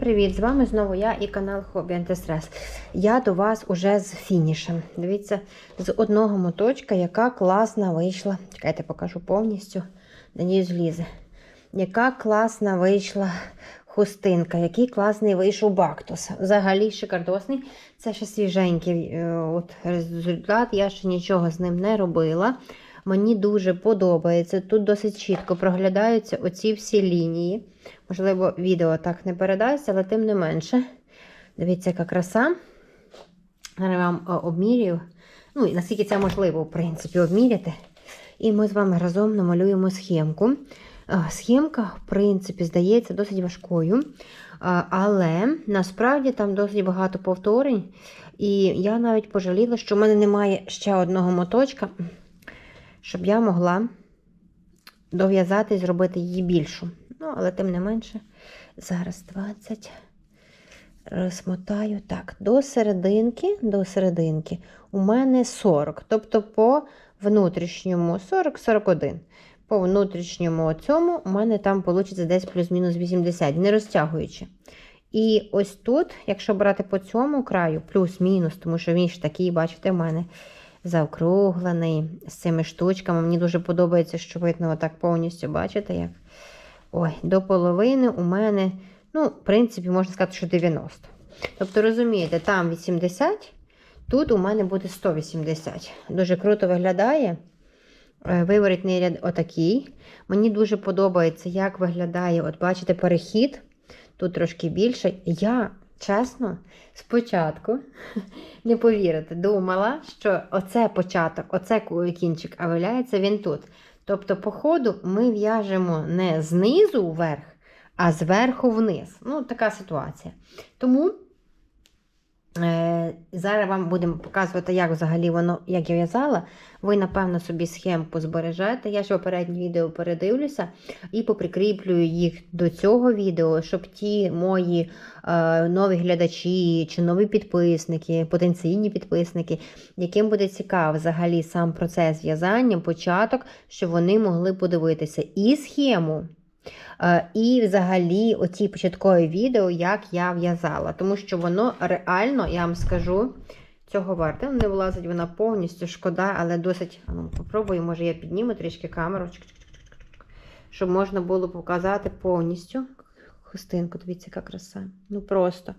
Привіт, з вами знову я і канал Хобі Антистрес. Я до вас уже з фінішем. Дивіться, з одного моточка, яка класна вийшла. Чекайте, покажу повністю. Надіюсь, злізе. Яка класна вийшла хустинка, який класний вийшов бактус. Взагалі шикардосний. Це ще свіженький е, от результат. Я ще нічого з ним не робила. Мені дуже подобається. Тут досить чітко проглядаються оці всі лінії. Можливо, відео так не передасть, але тим не менше. Дивіться, яка краса. Я вам е, обмірюю. Ну, і наскільки це можливо, в принципі, обміряти. І ми з вами разом намалюємо схемку. Е, Схемка, в принципі, здається, досить важкою. Е, Але насправді там досить багато повторень. І я навіть пожаліла, що в мене немає ще одного моточка, щоб я могла дов'язати і зробити її більшу. Ну, але тим не менше, зараз 20. Розмотаю так, до серединки, до серединки у мене 40. Тобто по внутрішньому 40-41. По внутрішньому цьому у мене там вийде десь плюс-мінус 80, не розтягуючи. І ось тут, якщо брати по цьому краю, плюс-мінус, тому що він ж такий, бачите, в мене заокруглений з цими штучками. Мені дуже подобається, що видно отак повністю, бачите, як. Ой, до половини у мене, ну, в принципі, можна сказати, що 90. Тобто, розумієте, там 80, тут у мене буде 180. Дуже круто виглядає. Е, Виворітний ряд отакий. Мені дуже подобається, як виглядає, от бачите, перехід. Тут трошки більше. Я, чесно, спочатку, не повірите, думала, що оце початок, оце кінчик, а виявляється він тут. Тобто, по ходу ми в'яжемо не знизу вверх, а зверху вниз. Ну, така ситуація. Тому зараз вам будемо показувати, як взагалі воно, як я в'язала. Ви, напевно, собі схемку збережете. Я ж попереднє відео передивлюся і поприкріплюю їх до цього відео, щоб ті мої е, нові глядачі чи нові підписники, потенційні підписники, яким буде цікавий взагалі сам процес в'язання, початок, щоб вони могли подивитися і схему. Е, І взагалі оці початкові відео, як я в'язала. Тому що воно реально, я вам скажу, цього варте. Не влазить вона повністю, шкода, але досить. Ну, попробую, може, я підніму трішки камеру, щоб можна було показати повністю. Хустинку, дивіться, яка краса. Ну просто,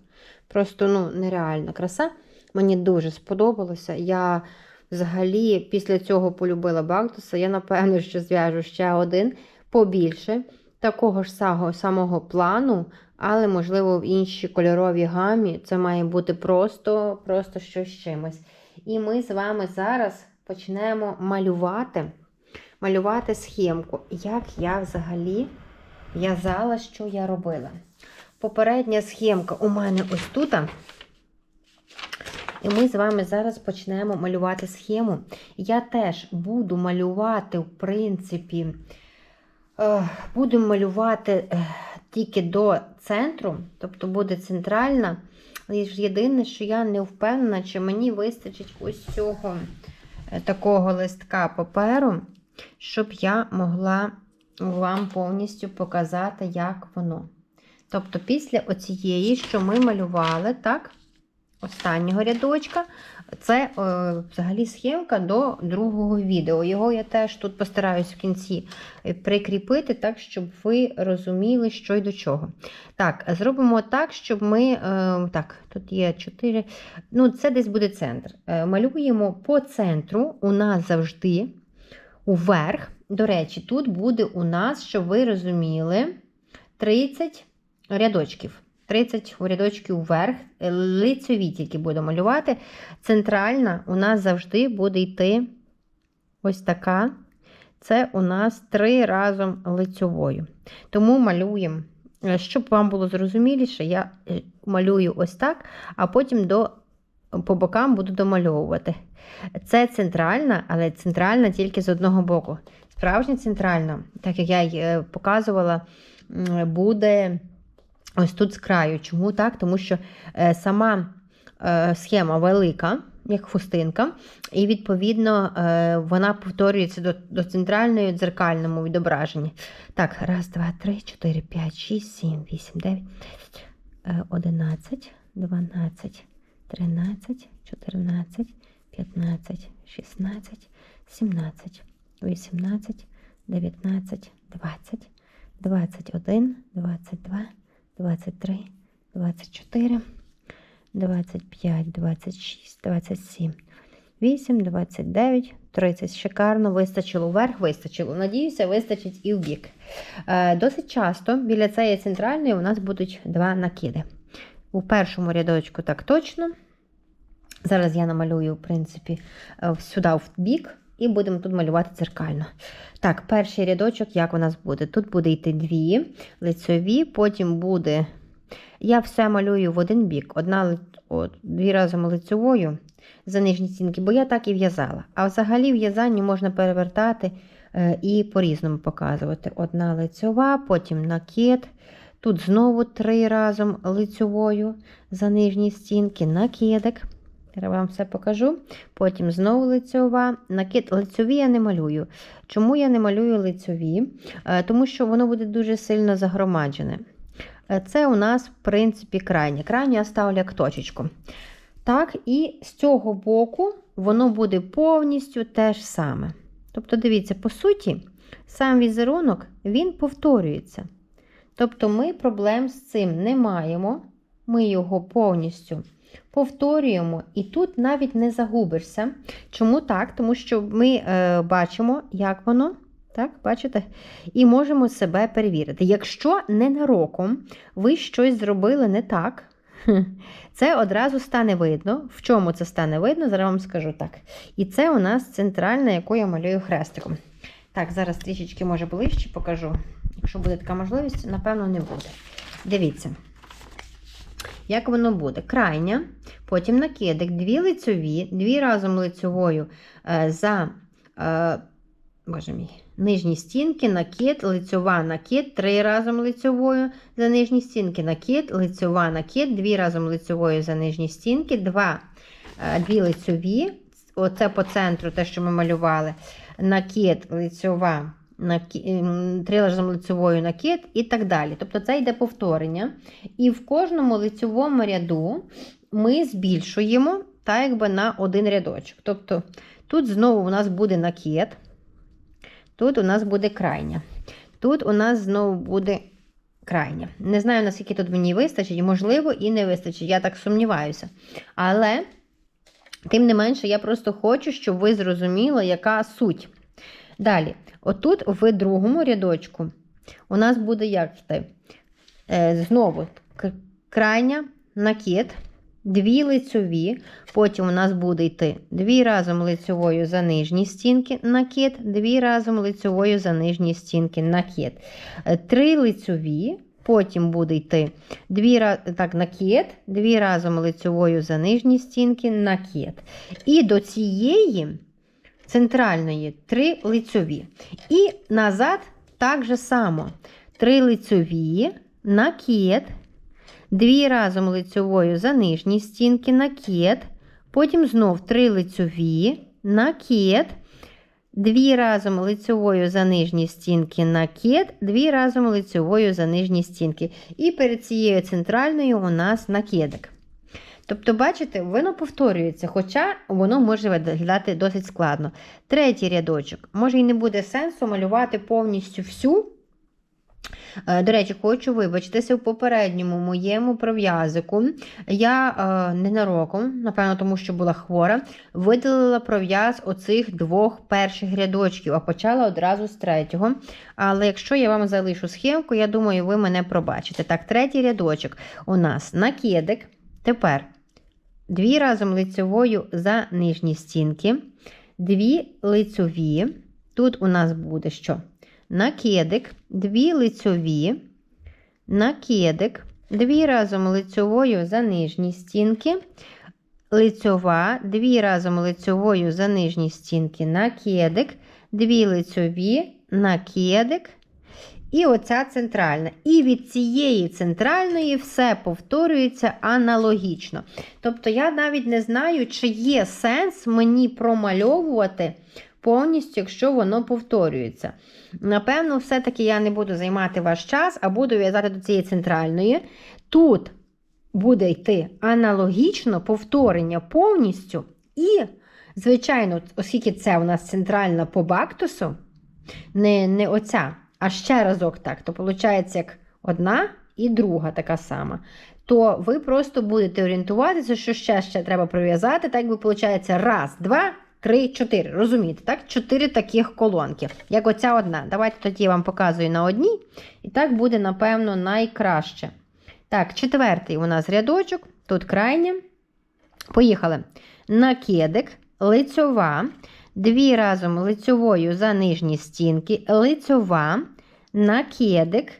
просто ну, нереальна краса. Мені дуже сподобалося. Я взагалі після цього полюбила Бактуса. Я, напевно, що зв'яжу ще один побільше такого ж самого, плану, але, можливо, в іншій кольоровій гамі це має бути просто, просто щось чимось. І ми з вами зараз почнемо малювати, малювати схемку, як я взагалі в'язала, що я робила. Попередня схемка у мене ось тут. І ми з вами зараз почнемо малювати схему. Я теж буду малювати, в принципі, е, буду малювати е, тільки до центру, тобто буде центральна. Єдине, що я не впевнена, чи мені вистачить ось цього е, такого листка паперу, щоб я могла вам повністю показати, як воно. Тобто, після оцієї, що ми малювали, так, останнього рядочка, це е, взагалі схемка до другого відео. Його я теж тут постараюсь в кінці прикріпити, так, щоб ви розуміли, що й до чого. Так, зробимо так, щоб ми. Е, так, тут є 4. Ну, це десь буде центр. Е, малюємо по центру, у нас завжди уверх. До речі, тут буде у нас, щоб ви розуміли, 30 рядочків. 30 рядочків вверх, лицьові тільки буду малювати. Центральна у нас завжди буде йти ось така. Це у нас три разом лицьовою. Тому малюємо, щоб вам було зрозуміліше, я малюю ось так, а потім до, по бокам буду домальовувати. Це центральна, але центральна тільки з одного боку. Справжня центральна, так як я й показувала, буде. Ось тут з краю. Чому так? Тому що е, сама е, схема велика, як хустинка, і, відповідно, е, вона повторюється до до центральної дзеркальному відображенні. Так, раз, два, три, чотири, п'ять, шість, сім, вісім, дев'ять, е, 11, 12, 13, 14, 15, 16, 17, 18, 19, 20, 21, 22, 23, 24, 25, 26, 27, 8, 29, 30. Шикарно вистачило вверх, вистачило. Надіюся, вистачить і в бік. Е, Досить часто біля цієї центральної у нас будуть два накиди. У першому рядочку так точно. Зараз я намалюю, в принципі, е, сюди в бік, і будемо тут малювати дзеркально. Так, перший рядочок, як у нас буде? Тут буде йти дві лицьові, потім буде. Я все малюю в один бік. Одна от, дві разом лицьовою за нижні стінки, бо я так і в'язала. А взагалі в'язання можна перевертати е, і по-різному показувати. Одна лицьова, потім накид. Тут знову три разом лицьовою за нижні стінки, накидик. Я вам все покажу. Потім знову лицьова. Накид лицьові я не малюю. Чому я не малюю лицьові? Е, Тому що воно буде дуже сильно загромаджене. Е, Це у нас, в принципі, крайнє. Крайнє я ставлю як точечку. Так, і з цього боку воно буде повністю те ж саме. Тобто, дивіться, по суті, сам візерунок він повторюється. Тобто, ми проблем з цим не маємо. Ми його повністю повторюємо, і тут навіть не загубишся. Чому так? Тому що ми е, бачимо, як воно. Так, бачите? І можемо себе перевірити. Якщо ненароком ви щось зробили не так, це одразу стане видно. В чому це стане видно, зараз вам скажу так. І це у нас центральна, яку я малюю хрестиком. Так, зараз трішечки, може, ближче покажу. Якщо буде така можливість, напевно, не буде. Дивіться, як воно буде. Крайня, потім накидик, дві лицьові, дві разом лицьовою е, за. Е, Боже мій, нижні стінки, накид, лицьова накид, три разом лицьовою за нижні стінки, накид, лицьова накид, дві разом лицьовою за нижні стінки, два, е, дві лицьові, оце по центру, те, що ми малювали, накид, лицьова, накид, три разом лицьовою накид і так далі. Тобто це йде повторення. І в кожному лицьовому ряду ми збільшуємо так, якби на один рядочок. Тобто тут знову у нас буде накид. Тут у нас буде крайня. Тут у нас знову буде крайня. Не знаю, наскільки тут мені вистачить, можливо, і не вистачить. Я так сумніваюся. Але, тим не менше, я просто хочу, щоб ви зрозуміли, яка суть. Далі, отут, в другому рядочку, у нас буде як йти? Е, знову крайня накид. Дві лицьові, потім у нас буде йти дві разом лицьовою за нижні стінки накид, дві разом лицьовою за нижні стінки накид. Е, Три лицьові, потім буде йти дві, так, накид, дві разом лицьовою за нижні стінки накид. І до цієї центральної три лицьові. І назад так же само. Три лицьові, накид, Дві разом лицьовою за нижні стінки, накид, потім знов три лицьові, накид, дві разом лицьовою за нижні стінки, накид, дві разом лицьовою за нижні стінки. І перед цією центральною у нас накидик. Тобто, бачите, воно повторюється, хоча воно може виглядати досить складно. Третій рядочок. Може і не буде сенсу малювати повністю всю. Е, До речі, хочу вибачитися в попередньому моєму пров'язику. Я е, ненароком, напевно, тому що була хвора, видалила пров'яз оцих двох перших рядочків, а почала одразу з третього. Але якщо я вам залишу схемку, я думаю, ви мене пробачите. Так, третій рядочок у нас накидик. Тепер дві разом лицьовою за нижні стінки, дві лицьові. Тут у нас буде що? накидик, дві лицьові, накидик, дві разом лицьовою за нижні стінки, лицьова, дві разом лицьовою за нижні стінки, накидик, дві лицьові, накидик. І оця центральна. І від цієї центральної все повторюється аналогічно. Тобто, я навіть не знаю, чи є сенс мені промальовувати повністю, якщо воно повторюється. Напевно, все-таки я не буду займати ваш час, а буду в'язати до цієї центральної. Тут буде йти аналогічно повторення повністю. І, звичайно, оскільки це у нас центральна по бактусу, не, не оця, а ще разок так, то виходить як одна і друга така сама. То ви просто будете орієнтуватися, що ще ще треба прив'язати. Так би виходить раз, два, три, чотири. Розумієте, так? Чотири таких колонки, як оця одна. Давайте тоді я вам показую на одній. І так буде, напевно, найкраще. Так, четвертий у нас рядочок, тут крайнє. Поїхали. Накидик, лицьова, дві разом лицьовою за нижні стінки, лицьова, накидик,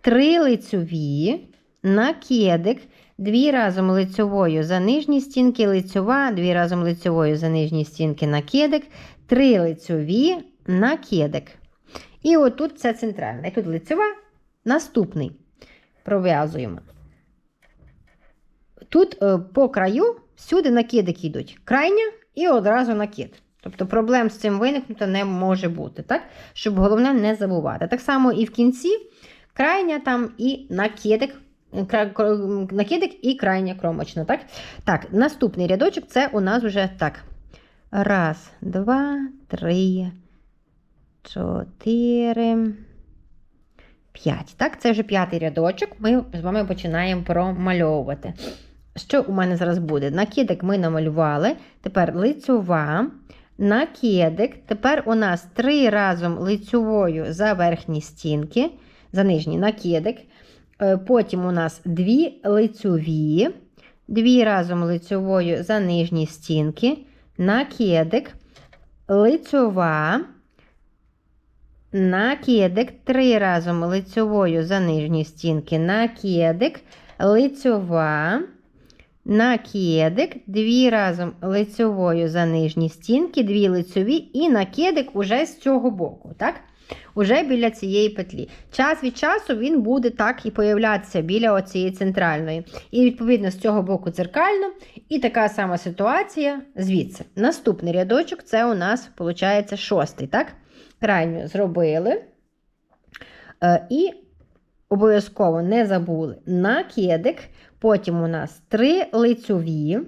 три лицьові, накидик, дві разом лицьовою за нижні стінки, лицьова, дві разом лицьовою за нижні стінки, накидик, три лицьові, накидик. І отут це центральне. Тут лицьова, наступний. Пров'язуємо. Тут е, по краю всюди накидики йдуть. Крайня і одразу накид. Тобто проблем з цим виникнути не може бути, так? щоб головне не забувати. Так само і в кінці крайня там і накидик, накидик і крайня кромочна. Так? так, наступний рядочок це у нас вже так. Раз, два, три, чотири. П'ять. Так, це вже п'ятий рядочок. Ми з вами починаємо промальовувати. Що у мене зараз буде? Накидик ми намалювали. Тепер лицьова, накидик. Тепер у нас три разом лицьовою за верхні стінки, за нижні накидик. Е, Потім у нас дві лицьові, дві разом лицьовою за нижні стінки, накидик, лицьова. Накидик, три разом лицьовою за нижні стінки, накидик, лицьова, накидик, дві разом лицьовою за нижні стінки, дві лицьові і накидик уже з цього боку. так? Уже біля цієї петлі. Час від часу він буде так і появлятися біля оцієї центральної. І, відповідно, з цього боку дзеркально. І така сама ситуація звідси. Наступний рядочок це у нас, виходить, шостий. так? крайню зробили. Е, І обов'язково не забули накидик. Потім у нас три лицьові.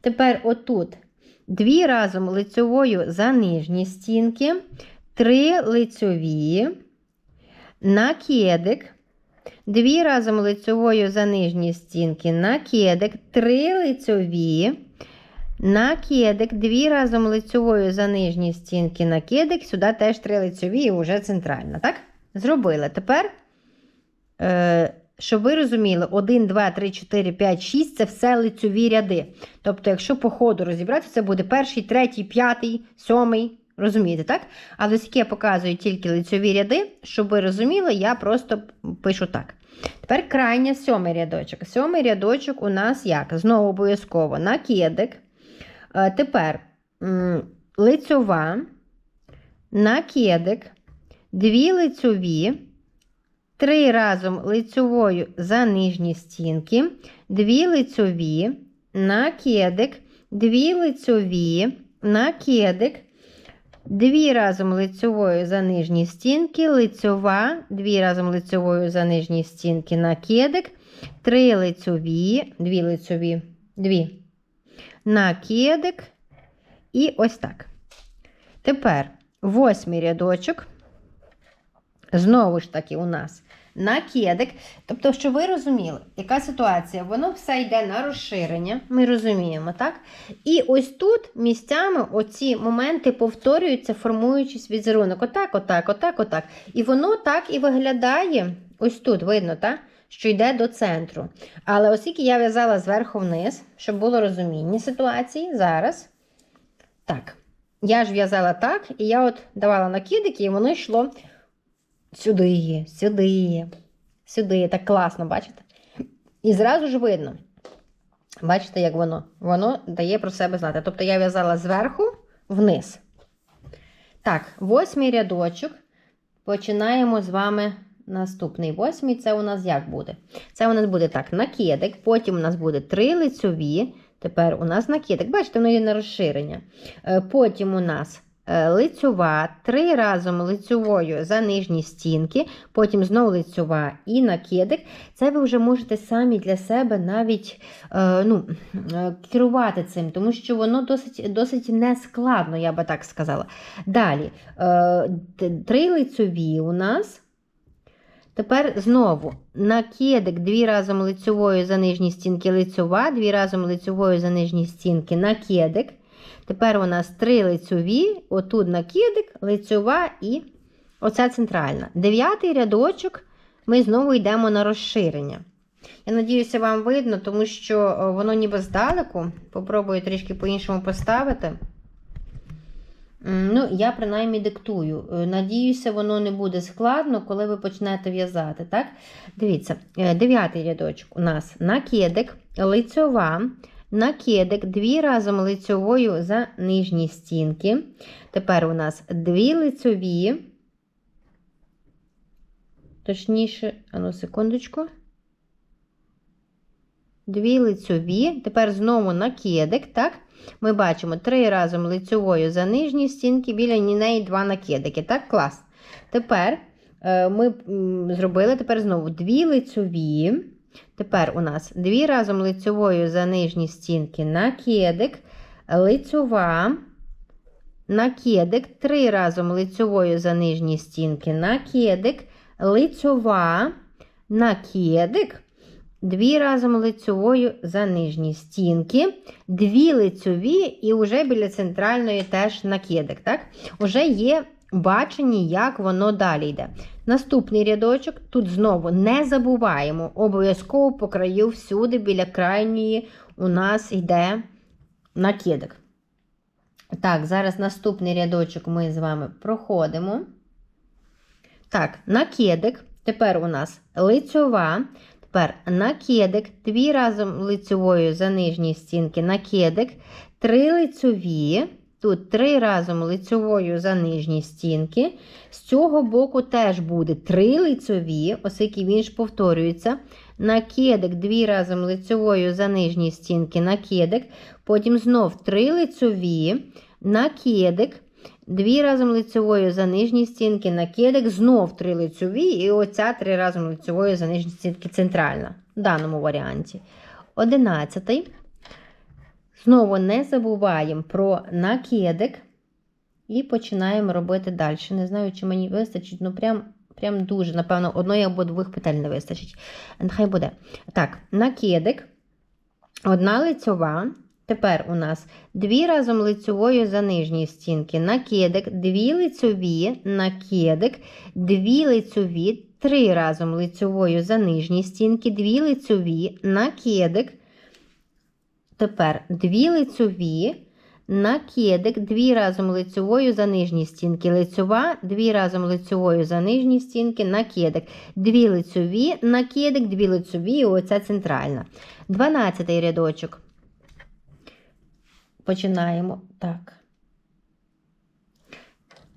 Тепер отут дві разом лицьовою за нижні стінки, три лицьові, накидик. Дві разом лицьовою за нижні стінки, накидик, три лицьові. Накидик, дві разом лицьовою за нижні стінки накидик, сюди теж три лицьові і вже центральна. Так? Зробили. Тепер, щоб ви розуміли, 1, 2, 3, 4, 5, 6 це все лицьові ряди. Тобто, якщо по ходу розібрати, це буде перший, третій, п'ятий, сьомий. Розумієте, так? Але оскільки я показую тільки лицьові ряди, щоб ви розуміли, я просто пишу так. Тепер крайня сьомий рядочок. Сьомий рядочок у нас як? Знову обов'язково накидик. Е, Тепер лицьова, накидик, дві лицьові, три разом лицьовою за нижні стінки, дві лицьові, накидик, дві лицьові, накидик, дві разом лицьовою за нижні стінки, лицьова, дві разом лицьовою за нижні стінки, накидик, три лицьові, дві лицьові, дві накидик. І ось так. Тепер восьмий рядочок. Знову ж таки, у нас накидик. Тобто, щоб ви розуміли, яка ситуація? Воно все йде на розширення, ми розуміємо, так? І ось тут місцями оці моменти повторюються, формуючись візерунок. Отак, отак, отак, отак. І воно так і виглядає. Ось тут видно, так? що йде до центру. Але оскільки я в'язала зверху вниз, щоб було розуміння ситуації, зараз. Так, я ж в'язала так, і я от давала накидики, і воно йшло сюди, сюди, сюди. Так класно, бачите? І зразу ж видно. Бачите, як воно? Воно дає про себе знати. Тобто я в'язала зверху вниз. Так, восьмий рядочок. Починаємо з вами Наступний восьмий це у нас як буде? Це у нас буде так, накидик, потім у нас буде три лицьові. Тепер у нас накидик. Бачите, воно є на розширення. Е, Потім у нас лицьова, три разом лицьовою за нижні стінки, потім знову лицьова і накидик. Це ви вже можете самі для себе навіть е, ну, е, керувати цим, тому що воно досить досить нескладно, я би так сказала. Далі, е, три лицьові у нас. Тепер знову накидик дві разом лицьовою за нижні стінки лицьова, дві разом лицьовою за нижні стінки накидик. Тепер у нас три лицьові, отут накидик, лицьова і оця центральна. Дев'ятий рядочок ми знову йдемо на розширення. Я надіюся, вам видно, тому що воно ніби здалеку. Попробую трішки по-іншому поставити. Ну, Я принаймні диктую. Е, надіюся, воно не буде складно, коли ви почнете в'язати. так? Дивіться, е, дев'ятий рядочок у нас накидик, лицьова, накидик, дві разом лицьовою за нижні стінки. Тепер у нас дві лицьові. Точніше, ану, секундочку. Дві лицьові. Тепер знову накидик, так? Ми бачимо три разом лицьовою за нижні стінки, біля неї два накидики. Так, клас. Тепер е, ми зробили тепер знову дві лицьові. Тепер у нас дві. Разом лицьовою за нижні стінки накидик, лицьова, накидик, три. Разом лицьовою за нижні стінки накидик, лицьова, накидик, дві. Разом лицьовою за нижні стінки, дві лицьові і вже біля центральної теж накидик. Так? Уже є бачення, як воно далі йде. Наступний рядочок, тут знову не забуваємо, обов'язково по краю всюди, біля крайньої, у нас йде накидик. Так, зараз наступний рядочок ми з вами проходимо. Так, накидик. Тепер у нас лицьова. Тепер накидик, дві разом лицьовою за нижні стінки накидик, три лицьові. Тут три разом лицьовою за нижні стінки. З цього боку теж буде три лицьові, оскільки він ж повторюється. Накидик, дві разом лицьовою за нижні стінки, накидик. Потім знов три лицьові, накидик, Дві разом лицевою за нижні стінки, накидик, знов три лицеві, і оця три разом лицевою за нижні стінки центральна в даному варіанті. Одинадцятий. Знову не забуваємо про накидик. І починаємо робити далі. Не знаю, чи мені вистачить, ну прям прям дуже, напевно, одної або двох петель не вистачить. Нехай буде. Так, накидик, одна лицьова. Тепер у нас дві разом лицьовою за нижні стінки, накидик, дві лицьові, накидик, дві лицьові, три разом лицьовою за нижні стінки, дві лицьові, накидик. Тепер дві лицьові, накидик, дві разом лицьовою за нижні стінки, лицьова, дві разом лицьовою за нижні стінки, накидик, дві лицьові, накидик, дві лицьові, і оця центральна. Дванадцятий рядочок. Починаємо так.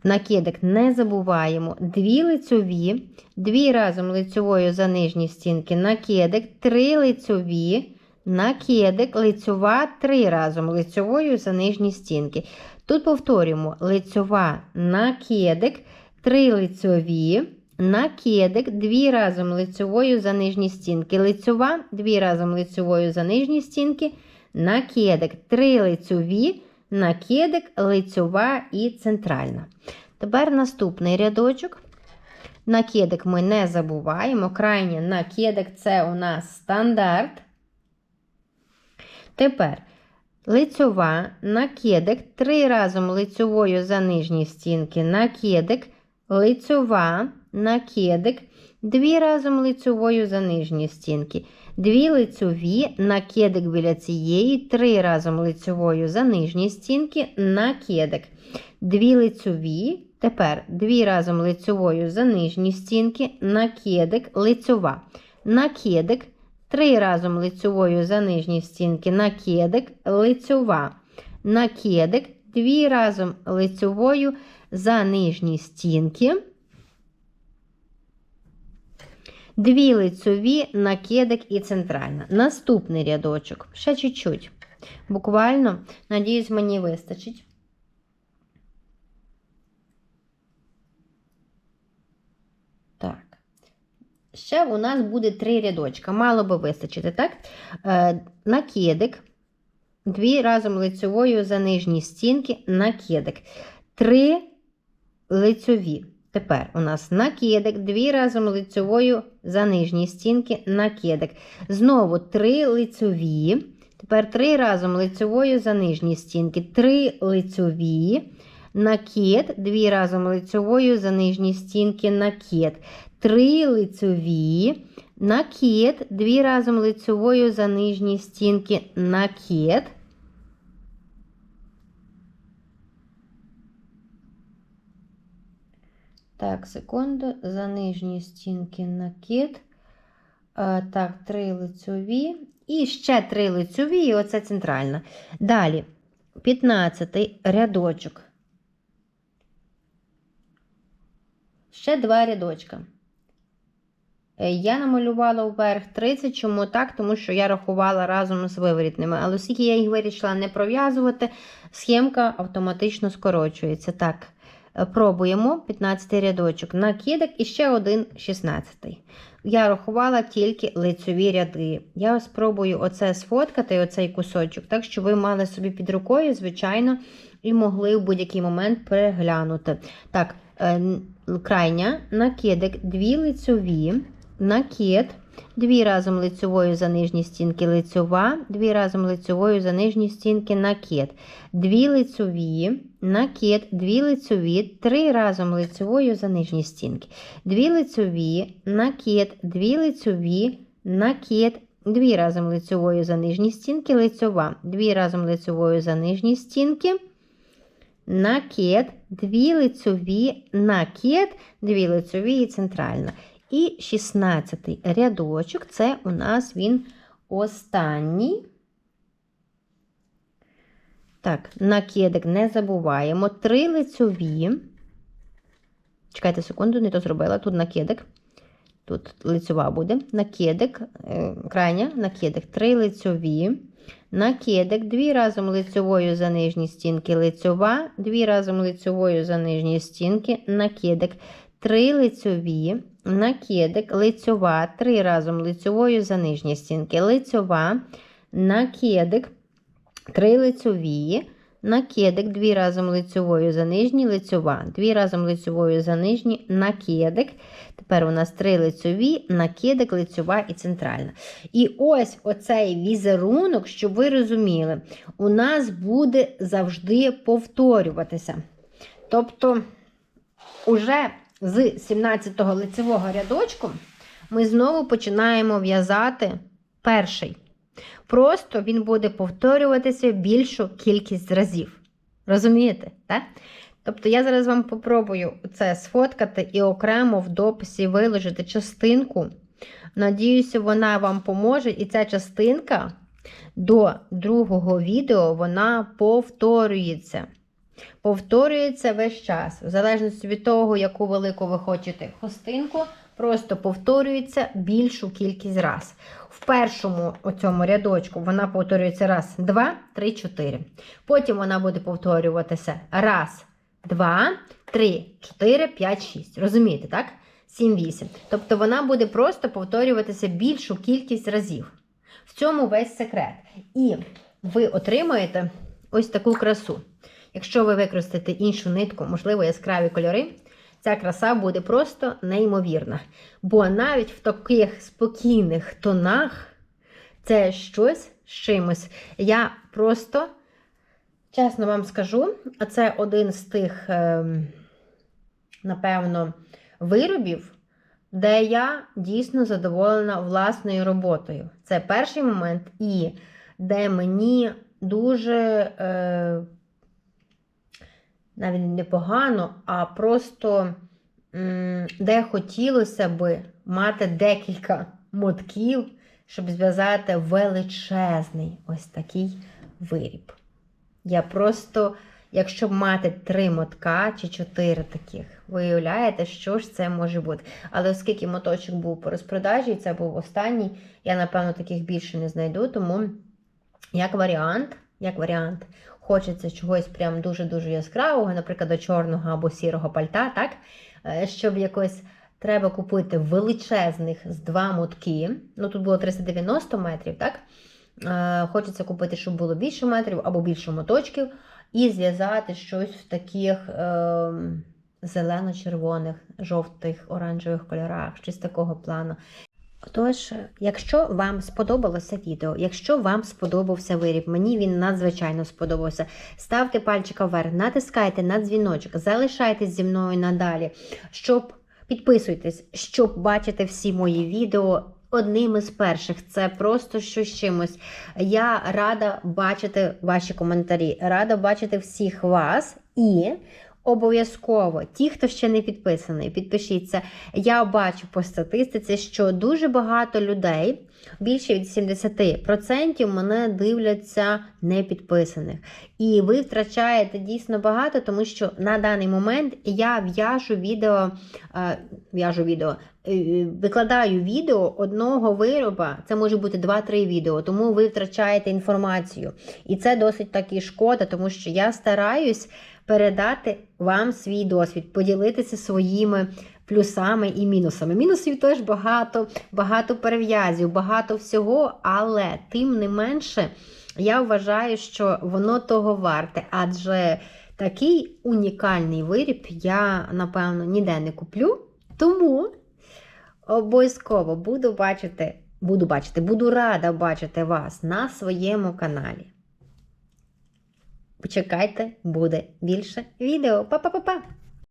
Накидик не забуваємо. Дві лицьові, дві разом лицьовою за нижні стінки, накидик, три лицьові, накидик, лицьова, три разом лицьовою за нижні стінки. Тут повторюємо лицьова накидик, три лицьові, накидик, дві разом лицьовою за нижні стінки. Лицьова, дві разом лицьовою за нижні стінки накидик, три лицьові, накидик, лицьова і центральна. Тепер наступний рядочок. Накидик ми не забуваємо. Крайній накидик це у нас стандарт. Тепер лицьова, накидик, три разом лицьовою за нижні стінки, накидик, лицьова, накидик, дві разом лицьовою за нижні стінки. Дві лицьові, накидик біля цієї, три разом лицьовою за нижні стінки, накидик. Дві лицьові, тепер дві разом лицьовою за нижні стінки, накидик, лицьова. Накидик, три разом лицьовою за нижні стінки, накидик, лицьова. Накидик, дві разом лицьовою за нижні стінки. Дві лицьові, накидик і центральна. Наступний рядочок. Ще чуть-чуть. Буквально, надіюсь, мені вистачить. Ще у нас буде три рядочка. Мало би вистачити, так? Е, накидик. Дві разом лицьовою за нижні стінки, накидик. Три лицьові. Тепер у нас накидик, дві разом лицьовою за нижні стінки, накидик. Знову три лицьові. Тепер три разом лицьовою за нижні стінки, три лицьові, накид, дві разом лицьовою за нижні стінки, накид. Три лицьові, накид, дві разом лицьовою за нижні стінки, накид. Так, секунду, за нижні стінки накид. Так, три лицьові. І ще три лицьові, і оце центральна. Далі, 15 рядочок. Ще два рядочка. Е, Я намалювала вверх 30. Чому так? Тому що я рахувала разом з виворітними. Але оскільки я їх вирішила не пров'язувати, схемка автоматично скорочується. Так, е, пробуємо 15 рядочок. Накидок і ще один 16. Я рахувала тільки лицьові ряди. Я спробую оце сфоткати, оцей кусочок, так що ви мали собі під рукою, звичайно, і могли в будь-який момент переглянути. Так, е, крайня, накидик, дві лицьові, накид, дві разом лицьовою за нижні стінки лицьова, дві разом лицьовою за нижні стінки накид, дві лицьові, накид, дві лицьові, три разом лицьовою за нижні стінки, дві лицьові, накид, дві лицьові, накид, дві разом лицьовою за нижні стінки, лицьова, дві разом лицьовою за нижні стінки, накид, дві лицьові, накид, дві лицьові і центральна. І 16 рядочок це у нас він останній. Так, накидик не забуваємо. Три лицьові. Чекайте секунду, не то зробила. Тут накидик. Тут лицьова буде. Накидик, е, крайня, накидик, три лицьові. Накидик, дві разом лицьовою за нижні стінки лицьова, дві разом лицьовою за нижні стінки, накидик, три лицьові, накидик, лицьова, три разом лицьовою за нижні стінки, лицьова, накидик, три лицьові, накидик, дві разом лицьовою за нижні, лицьова, дві разом лицьовою за нижні, накидик. Тепер у нас три лицьові, накидик, лицьова і центральна. І ось оцей візерунок, щоб ви розуміли, у нас буде завжди повторюватися. Тобто, уже з 17-го лицевого рядочку ми знову починаємо в'язати перший. Просто він буде повторюватися більшу кількість разів. Розумієте? так? Тобто я зараз вам попробую це сфоткати і окремо в дописі виложити частинку. Надіюся, вона вам поможе. І ця частинка до другого відео вона повторюється. Повторюється весь час. В залежності від того, яку велику ви хочете хустинку, просто повторюється більшу кількість раз. В першому оцьому рядочку вона повторюється раз, два, три, чотири. Потім вона буде повторюватися раз, два, три, чотири, п'ять, шість. Розумієте, так? Сім, вісім. Тобто вона буде просто повторюватися більшу кількість разів. В цьому весь секрет. І ви отримаєте ось таку красу. Якщо ви використаєте іншу нитку, можливо, яскраві кольори, ця краса буде просто неймовірна. Бо навіть в таких спокійних тонах це щось з чимось. Я просто, чесно вам скажу, а це один з тих, ем, напевно, виробів, де я дійсно задоволена власною роботою. Це перший момент, і де мені дуже. Е, навіть непогано, а просто де хотілося би мати декілька мотків, щоб зв'язати величезний ось такий виріб. Я просто, якщо мати три мотка чи чотири таких, ви уявляєте, що ж це може бути. Але оскільки моточок був по розпродажі, це був останній, я, напевно, таких більше не знайду, тому як варіант, як варіант, хочеться чогось прям дуже-дуже яскравого, наприклад, до чорного або сірого пальта, так? Е, Щоб якось треба купити величезних з два мотки. Ну, тут було 390 метрів, так? Е, Хочеться купити, щоб було більше метрів або більше моточків, і зв'язати щось в таких е, зелено-червоних, жовтих, оранжевих кольорах, щось такого плану. Тож, якщо вам сподобалося відео, якщо вам сподобався виріб, мені він надзвичайно сподобався. Ставте пальчика вверх, натискайте на дзвіночок, залишайтесь зі мною надалі, щоб підписуйтесь, щоб бачити всі мої відео. Одним із перших це просто що чимось. Я рада бачити ваші коментарі, рада бачити всіх вас і обов'язково ті, хто ще не підписаний, підпишіться. Я бачу по статистиці, що дуже багато людей, більше від 70% мене дивляться непідписаних. І ви втрачаєте дійсно багато, тому що на даний момент я в'яжу відео, е, в'яжу відео, е, викладаю відео одного вироба, це може бути 2-3 відео, тому ви втрачаєте інформацію. І це досить таки шкода, тому що я стараюсь передати вам свій досвід, поділитися своїми плюсами і мінусами. Мінусів теж багато, багато перев'язів, багато всього, але тим не менше, я вважаю, що воно того варте, адже такий унікальний виріб я, напевно, ніде не куплю. Тому обов'язково буду бачити, буду бачити, буду рада бачити вас на своєму каналі. Почекайте, буде більше відео. Па-па-па-па!